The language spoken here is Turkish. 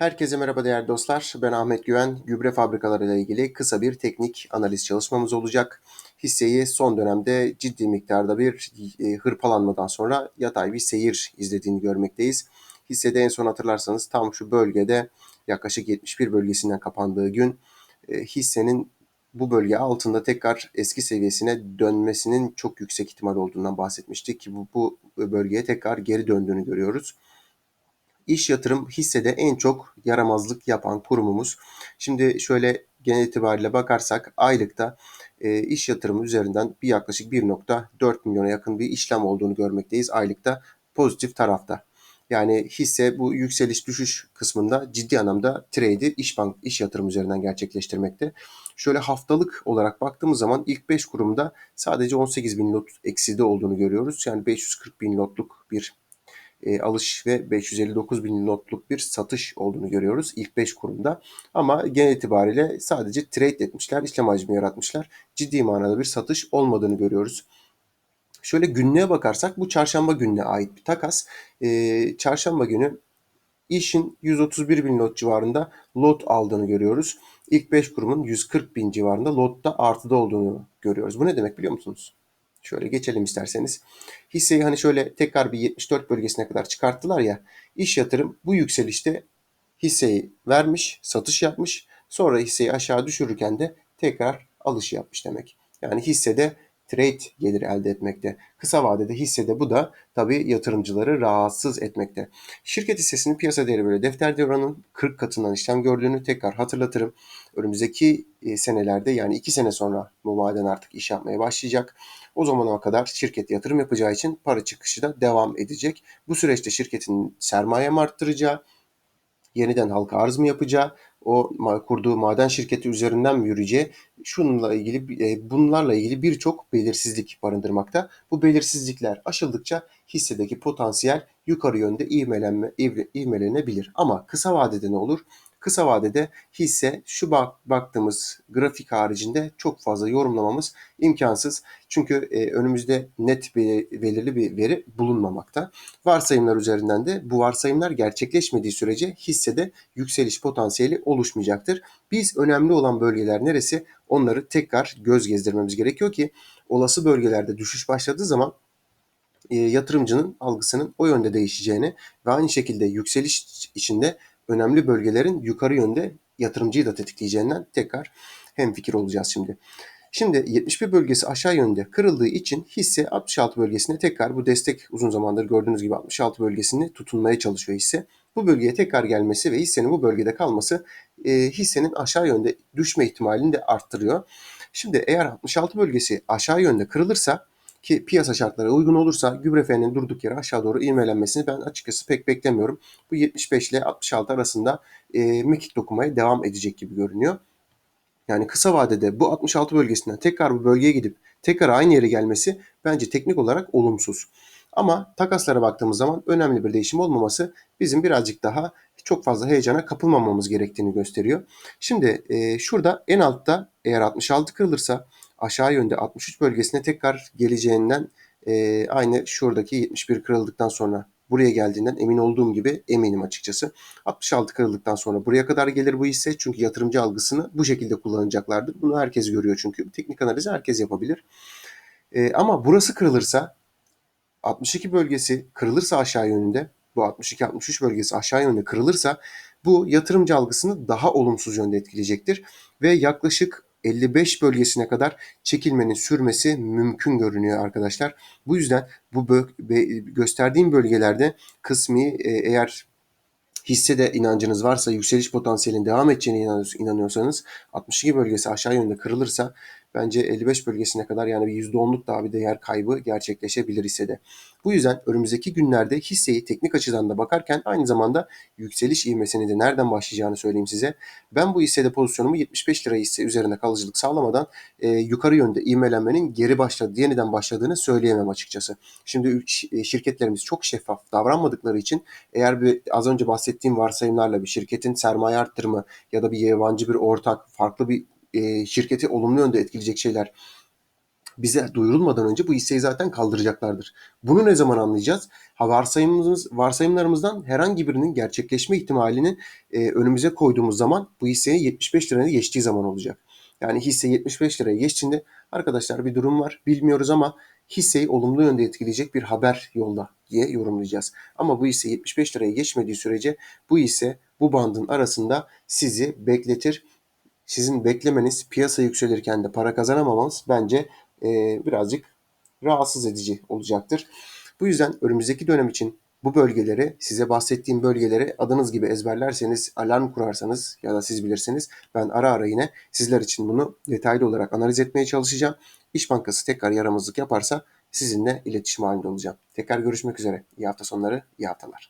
Herkese merhaba değerli dostlar. Ben Ahmet Güven. Gübre fabrikaları ile ilgili kısa bir teknik analiz çalışmamız olacak. Hisseyi son dönemde ciddi miktarda bir e, hırpalanmadan sonra yatay bir seyir izlediğini görmekteyiz. Hissede en son hatırlarsanız tam şu bölgede yaklaşık 71 bölgesinden kapandığı gün e, hissenin bu bölge altında tekrar eski seviyesine dönmesinin çok yüksek ihtimal olduğundan bahsetmiştik ki bu, bu bölgeye tekrar geri döndüğünü görüyoruz iş yatırım hissede en çok yaramazlık yapan kurumumuz. Şimdi şöyle genel itibariyle bakarsak aylıkta e, iş yatırımı üzerinden bir yaklaşık 1.4 milyona yakın bir işlem olduğunu görmekteyiz aylıkta pozitif tarafta. Yani hisse bu yükseliş düşüş kısmında ciddi anlamda trade'i iş bank iş yatırım üzerinden gerçekleştirmekte. Şöyle haftalık olarak baktığımız zaman ilk 5 kurumda sadece 18 bin lot ekside olduğunu görüyoruz. Yani 540 bin lotluk bir e, alış ve 559 bin notluk bir satış olduğunu görüyoruz ilk 5 kurumda. Ama genel itibariyle sadece trade etmişler, işlem hacmi yaratmışlar. Ciddi manada bir satış olmadığını görüyoruz. Şöyle günlüğe bakarsak bu çarşamba gününe ait bir takas. E, çarşamba günü işin 131 bin lot civarında lot aldığını görüyoruz. İlk 5 kurumun 140 bin civarında lotta artıda olduğunu görüyoruz. Bu ne demek biliyor musunuz? Şöyle geçelim isterseniz. Hisseyi hani şöyle tekrar bir 74 bölgesine kadar çıkarttılar ya. İş yatırım bu yükselişte hisseyi vermiş, satış yapmış. Sonra hisseyi aşağı düşürürken de tekrar alış yapmış demek. Yani hissede trade gelir elde etmekte. Kısa vadede hissede bu da tabii yatırımcıları rahatsız etmekte. Şirket hissesinin piyasa değeri böyle defter devranın 40 katından işlem gördüğünü tekrar hatırlatırım. Önümüzdeki e, senelerde yani 2 sene sonra bu maden artık iş yapmaya başlayacak. O zamana kadar şirket yatırım yapacağı için para çıkışı da devam edecek. Bu süreçte şirketin sermaye arttıracağı, yeniden halka arz mı yapacağı, o kurduğu maden şirketi üzerinden mi yürüyeceği, şununla ilgili e, bunlarla ilgili birçok belirsizlik barındırmakta. Bu belirsizlikler aşıldıkça hissedeki potansiyel yukarı yönde ivmelenme, ivmelenebilir. Ama kısa vadede ne olur? Kısa vadede hisse şu bak, baktığımız grafik haricinde çok fazla yorumlamamız imkansız. Çünkü e, önümüzde net bir, belirli bir veri bulunmamakta. Varsayımlar üzerinden de bu varsayımlar gerçekleşmediği sürece hissede yükseliş potansiyeli oluşmayacaktır. Biz önemli olan bölgeler neresi? Onları tekrar göz gezdirmemiz gerekiyor ki olası bölgelerde düşüş başladığı zaman e, yatırımcının algısının o yönde değişeceğini ve aynı şekilde yükseliş içinde önemli bölgelerin yukarı yönde yatırımcıyı da tetikleyeceğinden tekrar hemfikir olacağız şimdi. Şimdi 71 bölgesi aşağı yönde kırıldığı için hisse 66 bölgesine tekrar bu destek uzun zamandır gördüğünüz gibi 66 bölgesini tutunmaya çalışıyor hisse. Bu bölgeye tekrar gelmesi ve hissenin bu bölgede kalması e, hissenin aşağı yönde düşme ihtimalini de arttırıyor. Şimdi eğer 66 bölgesi aşağı yönde kırılırsa ki piyasa şartları uygun olursa gübre feninin durduk yere aşağı doğru ivmelenmesini ben açıkçası pek beklemiyorum. Bu 75 ile 66 arasında e, mekik dokunmaya devam edecek gibi görünüyor. Yani kısa vadede bu 66 bölgesinden tekrar bu bölgeye gidip tekrar aynı yere gelmesi bence teknik olarak olumsuz. Ama takaslara baktığımız zaman önemli bir değişim olmaması bizim birazcık daha çok fazla heyecana kapılmamamız gerektiğini gösteriyor. Şimdi e, şurada en altta eğer 66 kırılırsa aşağı yönde 63 bölgesine tekrar geleceğinden e, aynı şuradaki 71 kırıldıktan sonra buraya geldiğinden emin olduğum gibi eminim açıkçası. 66 kırıldıktan sonra buraya kadar gelir bu hisse çünkü yatırımcı algısını bu şekilde kullanacaklardır. Bunu herkes görüyor çünkü. Teknik analizi herkes yapabilir. E, ama burası kırılırsa 62 bölgesi kırılırsa aşağı yönünde bu 62-63 bölgesi aşağı yönde kırılırsa bu yatırımcı algısını daha olumsuz yönde etkileyecektir ve yaklaşık 55 bölgesine kadar çekilmenin sürmesi mümkün görünüyor arkadaşlar. Bu yüzden bu gösterdiğim bölgelerde kısmi e, eğer hissede inancınız varsa, yükseliş potansiyelinin devam edeceğine inanıyorsanız 62 bölgesi aşağı yönde kırılırsa bence 55 bölgesine kadar yani bir %10'luk daha bir değer kaybı gerçekleşebilir hissede. Bu yüzden önümüzdeki günlerde hisseyi teknik açıdan da bakarken aynı zamanda yükseliş ivmesini de nereden başlayacağını söyleyeyim size. Ben bu hissede pozisyonumu 75 lira hisse üzerine kalıcılık sağlamadan e, yukarı yönde ivmelenmenin geri başladı, yeniden başladığını söyleyemem açıkçası. Şimdi e, şirketlerimiz çok şeffaf davranmadıkları için eğer bir az önce bahsettiğim varsayımlarla bir şirketin sermaye arttırımı ya da bir yabancı bir ortak farklı bir e, şirketi olumlu yönde etkileyecek şeyler bize duyurulmadan önce bu hisseyi zaten kaldıracaklardır. Bunu ne zaman anlayacağız? Ha varsayımımız, varsayımlarımızdan herhangi birinin gerçekleşme ihtimalini e, önümüze koyduğumuz zaman bu hissenin 75 liraya geçtiği zaman olacak. Yani hisse 75 liraya geçtiğinde arkadaşlar bir durum var bilmiyoruz ama hisseyi olumlu yönde etkileyecek bir haber yolda diye yorumlayacağız. Ama bu hisse 75 liraya geçmediği sürece bu hisse bu bandın arasında sizi bekletir. Sizin beklemeniz piyasa yükselirken de para kazanamamanız bence e, birazcık rahatsız edici olacaktır. Bu yüzden önümüzdeki dönem için bu bölgeleri, size bahsettiğim bölgeleri adınız gibi ezberlerseniz, alarm kurarsanız ya da siz bilirsiniz ben ara ara yine sizler için bunu detaylı olarak analiz etmeye çalışacağım. İş Bankası tekrar yaramazlık yaparsa sizinle iletişim halinde olacağım. Tekrar görüşmek üzere. İyi hafta sonları, iyi haftalar.